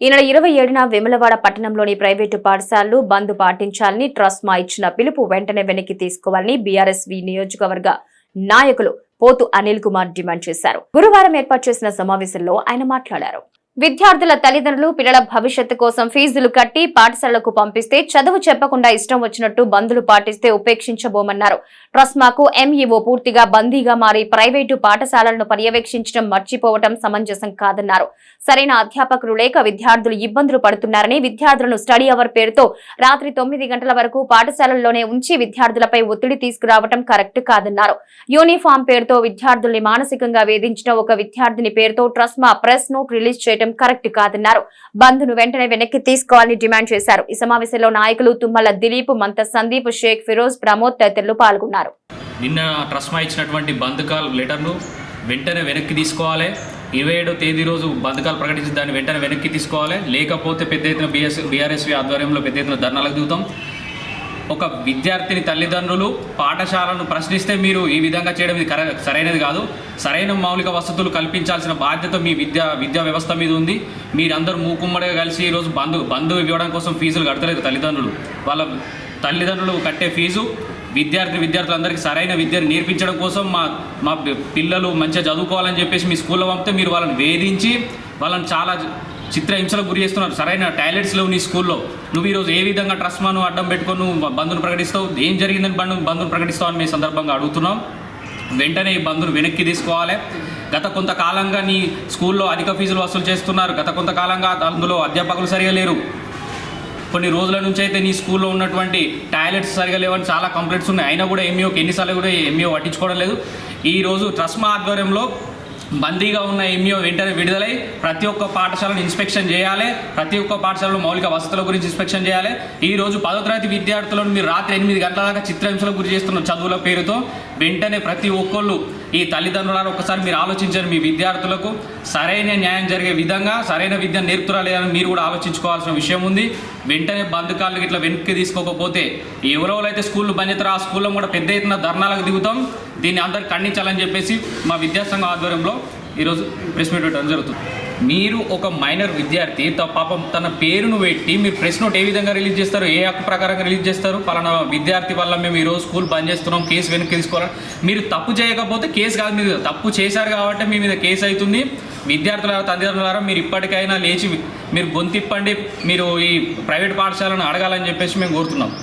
ఈ నెల ఇరవై ఏడున విమలవాడ పట్టణంలోని ప్రైవేటు పాఠశాలలు బంద్ పాటించాలని ట్రస్మా ఇచ్చిన పిలుపు వెంటనే వెనక్కి తీసుకోవాలని బీఆర్ఎస్వి నియోజకవర్గ నాయకులు పోతు అనిల్ కుమార్ డిమాండ్ చేశారు. గురువారం ఏర్పాటు చేసిన సమావేశంలో ఆయన మాట్లాడారు. విద్యార్థుల తల్లిదండ్రులు పిల్లల భవిష్యత్తు కోసం ఫీజులు కట్టి పాఠశాలకు పంపిస్తే చదువు చెప్పకుండా ఇష్టం వచ్చినట్టు బంధులు పాటిస్తే ఉపేక్షించబోమన్నారు. ట్రస్మాకు ఎంఈఓ పూర్తిగా బందీగా మారి ప్రైవేటు పాఠశాలలను పర్యవేక్షించడం మర్చిపోవటం సమంజసం కాదన్నారు. సరైన అధ్యాపకులు లేక విద్యార్థులు ఇబ్బందులు పడుతున్నారని విద్యార్థులను స్టడీ అవర్ పేరుతో రాత్రి తొమ్మిది గంటల వరకు పాఠశాలల్లోనే ఉంచి విద్యార్థులపై ఒత్తిడి తీసుకురావటం కరెక్ట్ కాదన్నారు. యూనిఫామ్ పేరుతో విద్యార్థుల్ని మానసికంగా వేధించిన ఒక విద్యార్థిని పేరుతో ట్రస్మా ప్రెస్ నోట్ రిలీజ్ చేయడం కరెక్ట్ కాదన్నారు. బంద్ను వెంటనే వెనక్కి తీసుకోవాలని డిమాండ్ చేశారు. ఈ సమావేశంలో నాయకులు తుమ్మల దిలీప్ మంత సందీప్ షేక్ ఫిరోజ్ ప్రమోద్ తదితరులు పాల్గొన్నారు. నిన్న ట్రస్మా ఇచ్చినటువంటి బంద్ కాల్ లెటర్ను వెంటనే వెనక్కి తీసుకోవాలి. ఇరవై ఏడో తేదీ రోజు బంధకాలు ప్రకటించి దాన్ని వెంటనే వెనక్కి తీసుకోవాలి. లేకపోతే పెద్ద ఎత్తున బిఎస్ బీఆర్ఎస్వి ఆధ్వర్యంలో పెద్ద ఎత్తున ధర్నాలకు దిగుతాం. ఒక విద్యార్థిని తల్లిదండ్రులు పాఠశాలను ప్రశ్నిస్తే మీరు ఈ విధంగా చేయడం ఇది సరైనది కాదు. సరైన మౌలిక వసతులు కల్పించాల్సిన బాధ్యత మీ విద్యా విద్యా వ్యవస్థ మీద ఉంది. మీరందరూ మూకుమ్మడిగా కలిసి ఈరోజు బంధు బంధు ఇవ్వడం కోసం ఫీజులు కడతలేదు తల్లిదండ్రులు. వాళ్ళ తల్లిదండ్రులు కట్టే ఫీజు విద్యార్థి విద్యార్థులందరికీ సరైన విద్యను నేర్పించడం కోసం మా మా పిల్లలు మంచిగా చదువుకోవాలని చెప్పేసి మీ స్కూల్లో పంపితే మీరు వాళ్ళని వేధించి వాళ్ళని చాలా చిత్రహింసలకు గురి చేస్తున్నారు. సరైన టాయిలెట్స్ లేవు నీ స్కూల్లో. నువ్వు ఈరోజు ఏ విధంగా ట్రస్మాను అడ్డం పెట్టుకొని నువ్వు బంధును ప్రకటిస్తావు? ఏం జరిగిందని బంధు బంధును ప్రకటిస్తావు అని మీ సందర్భంగా అడుగుతున్నాం. వెంటనే ఈ బంధును వెనక్కి తీసుకోవాలి. గత కొంతకాలంగా నీ స్కూల్లో అధిక ఫీజులు వసూలు చేస్తున్నారు. గత కొంతకాలంగా అందులో అధ్యాపకులు సరిగా లేరు. కొన్ని రోజుల నుంచి అయితే నీ స్కూల్లో ఉన్నటువంటి టాయిలెట్స్ సరిగా లేవని చాలా కంప్లైంట్స్ ఉన్నాయి. అయినా కూడా ఎంఈఓకి ఎన్నిసార్లు కూడా ఎంఈఓ పట్టించుకోవడం లేదు. ఈరోజు ట్రస్మా ఆధ్వర్యంలో బందీగా ఉన్న ఎంఈఓ వెంటనే విడుదలై ప్రతి ఒక్క పాఠశాలను ఇన్స్పెక్షన్ చేయాలి. ప్రతి ఒక్క పాఠశాలలో మౌలిక వసతుల గురించి ఇన్స్పెక్షన్ చేయాలి. ఈ రోజు పదో తరగతి విద్యార్థులను మీరు రాత్రి ఎనిమిది గంటల దాకా చిత్రహింసలకు గురి చేస్తున్న చదువుల పేరుతో వెంటనే ప్రతి ఒక్కళ్ళు ఈ తల్లిదండ్రులను ఒకసారి మీరు ఆలోచించండి మీ విద్యార్థులకు. సరైన న్యాయం జరిగే విధంగా సరైన విద్య నేర్పుతురా లేదని మీరు కూడా ఆలోచించుకోవాల్సిన విషయం ఉంది. వెంటనే బంధుకాలను ఇట్లా వెనక్కి తీసుకోకపోతే ఎవరెవరైతే స్కూళ్ళు బంద్ చేస్తారో ఆ స్కూల్లో కూడా పెద్ద ఎత్తున ధర్నాలకు దిగుతాం. దీన్ని అందరు ఖండించాలని చెప్పేసి మా విద్యాసంఘం ఆధ్వర్యంలో ఈరోజు ప్రెస్ మీట్ పెట్టడం జరుగుతుంది. మీరు ఒక మైనర్ విద్యార్థి త- పాపం తన పేరును పెట్టి మీరు ప్రెస్ నోట్ ఏ విధంగా రిలీజ్ చేస్తారు? ఏ హక్కు ప్రకారంగా రిలీజ్ చేస్తారు? పలానా విద్యార్థి వల్ల మేము ఈరోజు స్కూల్ బంద్ చేస్తున్నాం కేసు వెనక్కి తీసుకోవాలి మీరు తప్పు చేయకపోతే కేసు కాదు మీరు తప్పు చేశారు కాబట్టి మీ మీద కేసు అవుతుంది. విద్యార్థుల తల్లిదండ్రులారా మీరు ఇప్పటికైనా లేచి మీరు గొంతిప్పండి. మీరు ఈ ప్రైవేట్ పాఠశాలను అడగాలని చెప్పేసి మేము కోరుతున్నాం.